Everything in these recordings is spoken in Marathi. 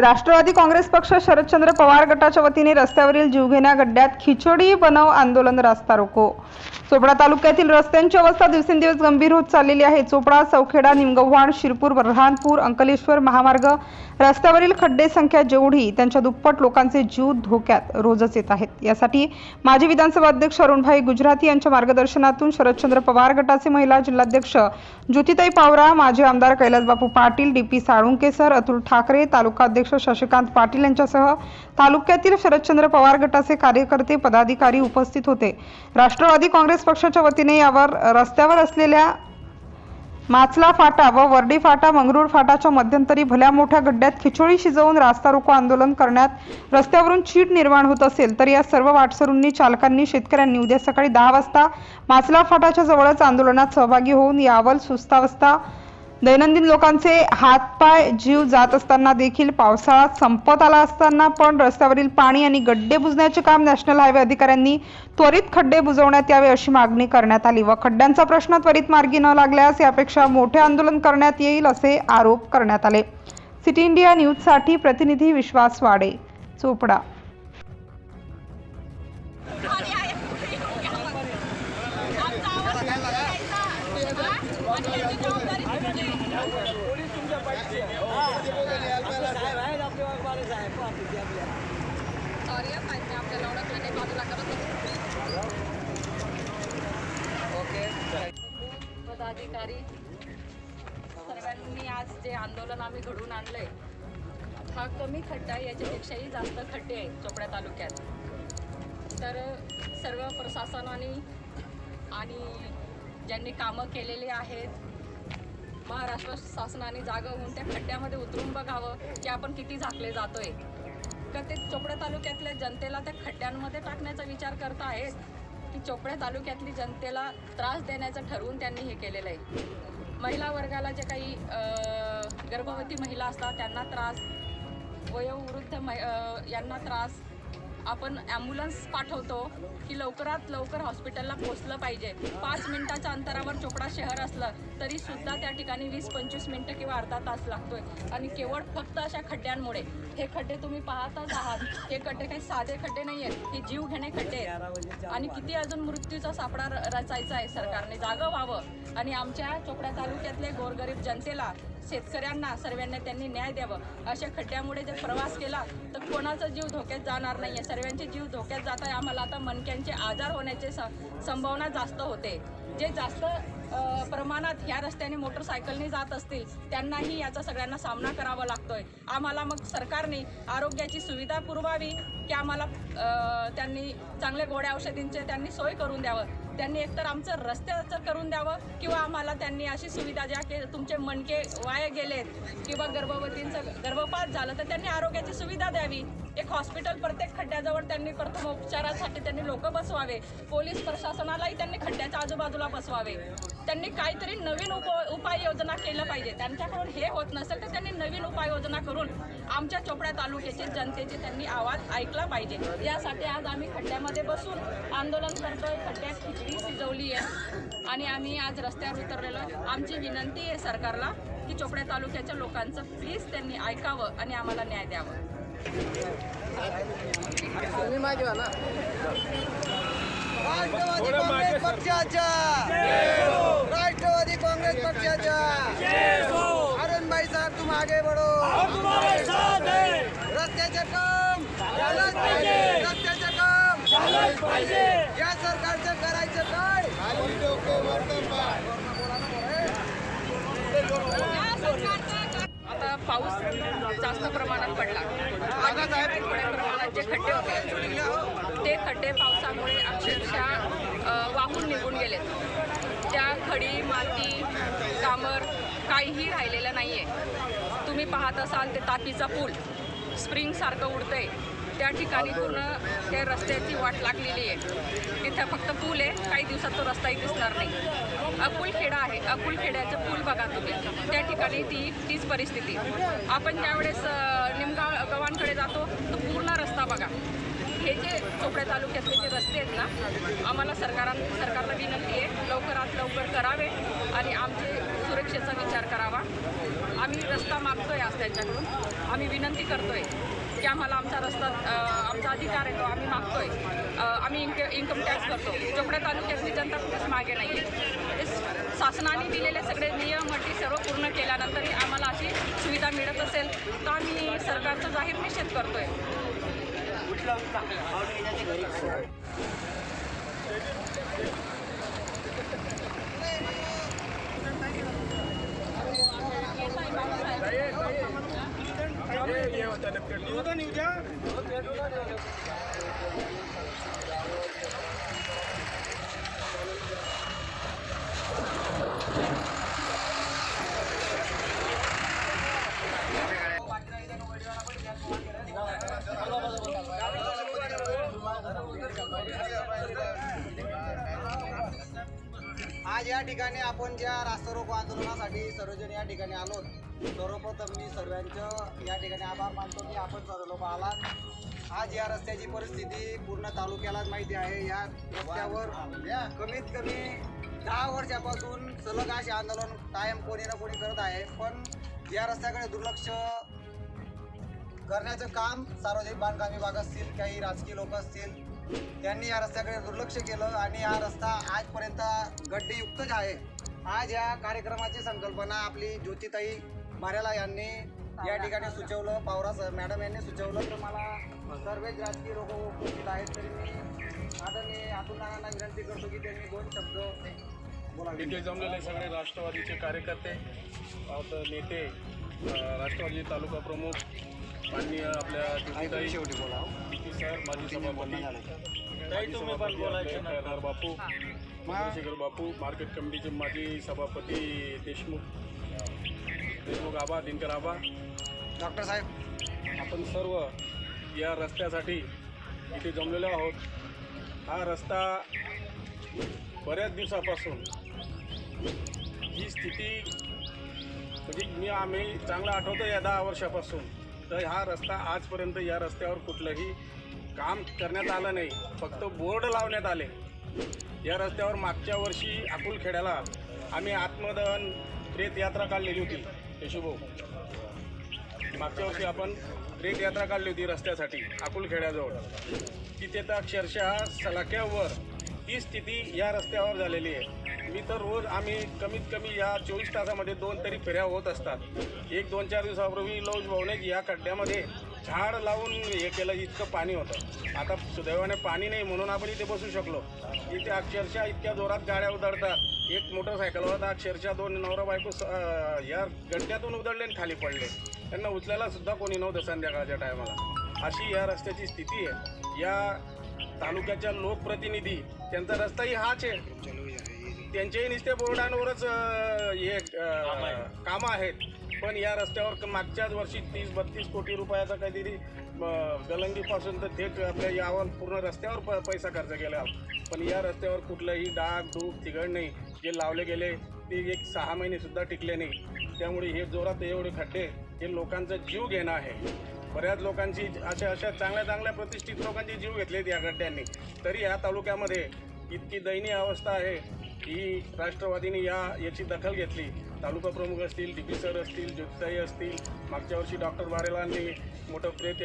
राष्ट्रवादी काँग्रेस पक्ष शरदचंद्र पवार गटाच्या वतीने रस्त्यावरील जीवघेण्या गड्ड्यात खिचडी बनव आंदोलन रास्ता रोको. चोपडा तालुक्यातील रस्त्यांची अवस्था दिवसेंदिवस गंभीर होत चाललेली आहे. चोपडा चौखेडा निमगव्हाण शिरपूर बऱ्हाणपूर अंकलेश्वर महामार्ग रस्त्यावरील खड्डे संख्या जेवढी त्यांच्या दुप्पट लोकांचे जीव धोक्यात रोजच येत आहेत. यासाठी माजी विधानसभा अध्यक्ष अरुणभाई गुजराती यांच्या मार्गदर्शनातून शरदचंद्र पवार गटाचे महिला जिल्हाध्यक्ष ज्योतिताई पावरा माजी आमदार Kailasbapu Patil D P Salunke sir Atul Thakare तालुका अध्यक्ष अध्यक्ष शशिकांत पाटील यांच्यासह तालुक्यातील शरदचंद्र पवार गटाचे कार्यकर्ते पदाधिकारी उपस्थित होते. राष्ट्रवादी काँग्रेस पक्षाच्या वतीने यावर रस्त्यावर असलेल्या माचला फाटा व वर्डी फाटा मंगरूळ फाटाच्या मध्यंतरी भल्या मोठ्या गड्ड्यात खिचोळी शिजवून रास्ता रोको आंदोलन करण्यात रस्त्यावरून चीड निर्माण होत असेल तर या सर्व वाटसरूंनी चालकांनी शेतकऱ्यांनी उद्या सकाळी दहा वाजता माचला फाटाच्या जवळच आंदोलनात सहभागी होऊन यावल सुस्तावस्था दैनंदिन लोकांचे हातपाय जीव जात असताना देखील पावसाळा संपत आला असताना पण रस्त्यावरील पाणी आणि गड्डे बुजण्याचे काम नॅशनल हायवे अधिकाऱ्यांनी त्वरित खड्डे बुजवण्यात यावे अशी मागणी करण्यात आली. व खड्ड्यांचा प्रश्न त्वरित मार्गी न लागल्यास यापेक्षा मोठे आंदोलन करण्यात येईल असे आरोप करण्यात आले. सिटी इंडिया न्यूजसाठी प्रतिनिधी विश्वास वाडे चोपडा. पदाधिकारी. सर्वांनी आज जे आंदोलन आम्ही घडवून आणलंय हा कमी खड्डा आहे याच्यापेक्षाही जास्त खड्डे आहेत चोपड्या तालुक्यात. तर सर्व प्रशासनाने आणि ज्यांनी कामं केलेली आहेत महाराष्ट्र शासनाने जागा होऊन त्या खड्ड्यामध्ये उतरून बघावं की आपण किती झाकले जातोय. का ते चोपड्या तालुक्यातल्या जनतेला त्या खड्ड्यांमध्ये टाकण्याचा विचार करत आहेत की चोपड्या तालुक्यातली जनतेला त्रास देण्याचं ठरवून त्यांनी हे केलेलं आहे. महिला वर्गाला जे काही गर्भवती महिला असतात त्यांना त्रास वयोवृद्ध मै यांना त्रास आपण ॲम्ब्युलन्स पाठवतो की लवकरात लवकर हॉस्पिटलला पोचलं पाहिजे. पाच मिनिटाच्या अंतरावर चोपडा शहर असलं तरी सुद्धा त्या ठिकाणी वीस पंचवीस मिनटं किंवा अर्धा तास लागतोय. आणि केवळ फक्त अशा खड्ड्यांमुळे. हे खड्डे तुम्ही पाहतच आहात. हे खड्डे काही साधे खड्डे नाही आहेत हे जीव घेणे खड्डे आहेत. आणि किती अजून मृत्यूचा सापडा र- रचायचा आहे सरकारने. जागं व्हावं. आणि आमच्या चोपड्या तालुक्यातले गोरगरीब जनतेला शेतकऱ्यांना सर्वांना त्यांनी न्याय द्यावं. अशा खड्ड्यामुळे जर प्रवास केला तर कोणाचा जीव धोक्यात जाणार नाही आहे सर्वांचे जीव धोक्यात जात आहे. आम्हाला आता मणक्यांचे आजार होण्याचे स संभावना जास्त होते. जे जास्त प्रमाणात ह्या रस्त्याने मोटरसायकलने जात असतील त्यांनाही याचा सगळ्यांना सामना करावा लागतोय. आम्हाला मग सरकारने आरोग्याची सुविधा पुरवावी की आम्हाला त्यांनी चांगल्या गोड्या औषधींचे त्यांनी सोय करून द्यावं. त्यांनी एकतर आमचं रस्त्याचं करून द्यावं किंवा आम्हाला त्यांनी अशी सुविधा द्या की तुमचे मणके वाया गेलेत किंवा गर्भवतींचं गर्भपात झालं तर त्यांनी आरोग्याची सुविधा द्यावी. एक हॉस्पिटल प्रत्येक खड्ड्याजवळ त्यांनी प्रथम उपचारासाठी त्यांनी लोक बसवावे. पोलीस प्रशासनालाही त्यांनी खड्ड्याच्या आजूबाजूला बसवावे. त्यांनी काहीतरी नवीन उप उपाययोजना केलं पाहिजे. त्यांच्याकडून हे होत नसेल तर त्यांनी नवीन उपाययोजना करून आमच्या चोपड्या तालुक्याचे जनतेचे त्यांनी आवाज ऐकला पाहिजे. यासाठी आज आम्ही खड्ड्यामध्ये बसून आंदोलन करतोय. खड्ड्यात खिचडी शिजवली आहे. आणि आम्ही आज रस्त्यावर उतरलेलो आहे. आमची विनंती आहे सरकारला की चोपड्या तालुक्याच्या लोकांचं प्लीज त्यांनी ऐकावं आणि आम्हाला न्याय द्यावं. राष्ट्रवादी काँग्रेस पक्षाच्या राष्ट्रवादी काँग्रेस पक्षाच्या अरुण भाई साहेब तुम आगे बढो रस्त्याचे काम रस्त्याचे काम या सरकारचं पाऊस जास्त प्रमाणात पडला. आणि थोड्या प्रमाणात जे खड्डे होते ते खड्डे पावसामुळे अक्षरशः वाहून निघून गेलेत. त्या खडी माती कामर काहीही राहिलेलं नाही आहे तुम्ही पाहत असाल ते तापीचा पूल. स्प्रिंगसारखं उडतंय. त्या ठिकाणी पूर्ण त्या रस्त्याची वाट लागलेली आहे. तिथं फक्त पूल आहे. काही दिवसात तो रस्ताही दिसणार नाही. अकुलखेडा आहे. अकुलखेड्याचं पूल बघा तुम्ही. त्या ठिकाणी ती तीच परिस्थिती. आपण त्यावेळेस निमगाव गव्हाणकडे जातो तर बघा. हे जे चोपड्या तालुक्यातले जे रस्ते आहेत ना आम्हाला सरकारां सरकारला विनंती आहे लवकरात लवकर करावे आणि आमचे सुरक्षेचा विचार करावा. आम्ही रस्ता मागतोय आज त्यांच्याकडून. आम्ही विनंती करतोय. की आम्हाला आमचा रस्ता आमचा अधिकार आहे तो आम्ही मागतोय. आहे आम्ही इन्क इन्कम टॅक्स करतो. चोपड्या तालुक्यातली जनता कुठेच मागे नाही आहे. शासनाने दिलेले सगळे नियम अटी सर्व पूर्ण केल्यानंतरही आम्हाला अशी सुविधा मिळत असेल तर आम्ही सरकारचा जाहीर निषेध करतोय. आज या ठिकाणी आपण ज्या रास्ता रोको आंदोलनासाठी सर्वजण या ठिकाणी आलो सर्वप्रथम मी सर्वांचं या ठिकाणी आभार मानतो की आपण सर्व लोक आलात आज या रस्त्याची परिस्थिती पूर्ण तालुक्यालाच माहिती आहे. या रस्त्यावर कमीत कमी दहा वर्षापासून सलग असे आंदोलन कायम कोणी ना कोणी करत आहे. पण या रस्त्याकडे दुर्लक्ष करण्याचं काम सार्वजनिक बांधकाम विभाग असतील काही राजकीय लोक असतील त्यांनी या रस्त्याकडे दुर्लक्ष केलं आणि हा रस्ता आजपर्यंत गड्डेयुक्तच आहे. आज या कार्यक्रमाची संकल्पना आपली ज्योतिताई मारेला यांनी या ठिकाणी सुचवलं पावरा सर मॅडम यांनी सुचवलं तर मला सर्वच राजकीय लोक उपस्थित आहेत तरी मी आदरणीय अतुल नानांना विनंती करतो की त्यांनी दोन शब्द बोलावे इथे जमलेले सगळे राष्ट्रवादीचे कार्यकर्ते नेते राष्ट्रवादी तालुका प्रमुख माननीय आपल्या शेवटी बोला. सर माजी सभापती खैरनार बापू चंद्रशेखर बापू मार्केट कमिटीचे माजी सभापती देशमुख देशमुख आबा दिनकर आबा डॉक्टर साहेब. आपण सर्व या रस्त्यासाठी इथे जमलेलो आहोत. हा रस्ता बऱ्याच दिवसापासून ही स्थिती म्हणजे मी आम्ही चांगला आठवतो या दहा वर्षापासून. तर हा रस्ता आजपर्यंत या रस्त्यावर कुठलंही काम करण्यात आलं नाही. फक्त बोर्ड लावण्यात आले. या रस्त्यावर मागच्या वर्षी अकुलखेड्याला आम्ही आत्मदहन प्रेत यात्रा काढलेली होती. यशुभाऊ मागच्या वर्षी आपण रेट यात्रा काढली होती रस्त्यासाठी अकुलखेड्याजवळ. तिथे तर अक्षरशः सलाख्यावर ही स्थिती या रस्त्यावर झालेली आहे. मी तर रोज आम्ही कमीत कमी या चोवीस तासामध्ये दोन तरी फेऱ्या होत असतात. एक दोन चार दिवसापूर्वी लौज भावने या खड्ड्यामध्ये झाड लावून हे केलं इतकं पाणी होतं. आता सुदैवाने पाणी नाही म्हणून आपण इथे बसू शकलो. इथे अक्षरशः इतक्या जोरात गाड्या उधळतात एक मोटरसायकलवर तर अक्षरशः दोन नवरा बायको या गड्ड्यातून उधळले आणि खाली पडले. त्यांना उचलायला सुद्धा कोणी नव्हतं संध्याकाळच्या टायमाला. अशी या रस्त्याची स्थिती आहे. या तालुक्याच्या लोकप्रतिनिधी त्यांचा रस्ताही हाच आहे. त्यांच्याही नुसते बोर्डांवरच हे कामं आहेत. पण या रस्त्यावर मागच्याच वर्षी तीस बत्तीस कोटी रुपयाचा काहीतरी दलंगीपासून तर थेट आपल्या यावर पूर्ण रस्त्यावर प पैसा खर्च केला. पण या रस्त्यावर कुठलंही डाग धूप तिघड नाही. जे लावले गेले ते एक सहा महिनेसुद्धा टिकले नाही. त्यामुळे हे जोरात एवढे खड्डे हे लोकांचा जीव घेणं आहे. बऱ्याच लोकांची अशा अशा चांगल्या चांगल्या प्रतिष्ठित लोकांचे जीव घेतलेत या खड्ड्यांनी. तरी ह्या तालुक्यामध्ये इतकी दयनीय अवस्था आहे. ही राष्ट्रवादीने या याची दखल घेतली. तालुका प्रमुख असतील डी पी सर असतील ज्योतिताई असतील मागच्या वर्षी डॉक्टर बारेलांनी मोठं प्रेत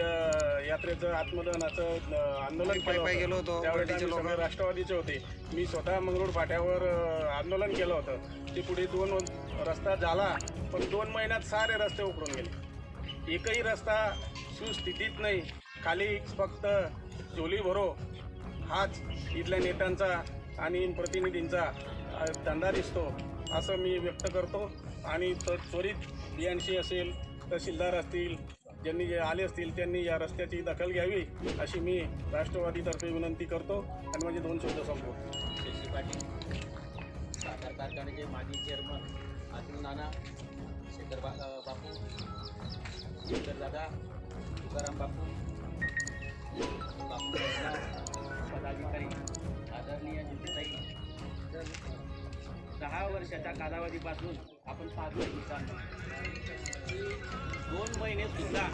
यात्रेचं आत्मदहनाचं अ, आंदोलन केलं होतो. त्यावेळेस लोकं. राष्ट्रवादीचे होते. मी स्वतः मंगरूळ फाट्यावर आंदोलन केलं होतं. ते पुढे दोन रस्ता झाला पण दोन महिन्यात सारे रस्ते उकळून गेले. एकही रस्ता सुस्थितीत नाही. खाली फक्त चोली भरो. हाच इथल्या नेत्यांचा आणि प्रतिनिधींचा धंदा दिसतो असं मी व्यक्त करतो. आणि त त्वरित बी एन सी असेल तहसीलदार असतील ज्यांनी जे आले असतील त्यांनी या रस्त्याची दखल घ्यावी अशी मी राष्ट्रवादीतर्फे विनंती करतो. आणि माझे दोन शब्द संपवतो. शशी पाटील साखर कारखान्याचे माजी चेअरमन अतुल नाना शेखर बा बापू शेखर दादा तुकाराम बापू बापू पदाधिकारी दहा वर्षाच्या कालावधीपासून आपण पाहतो दोन महिने सुद्धा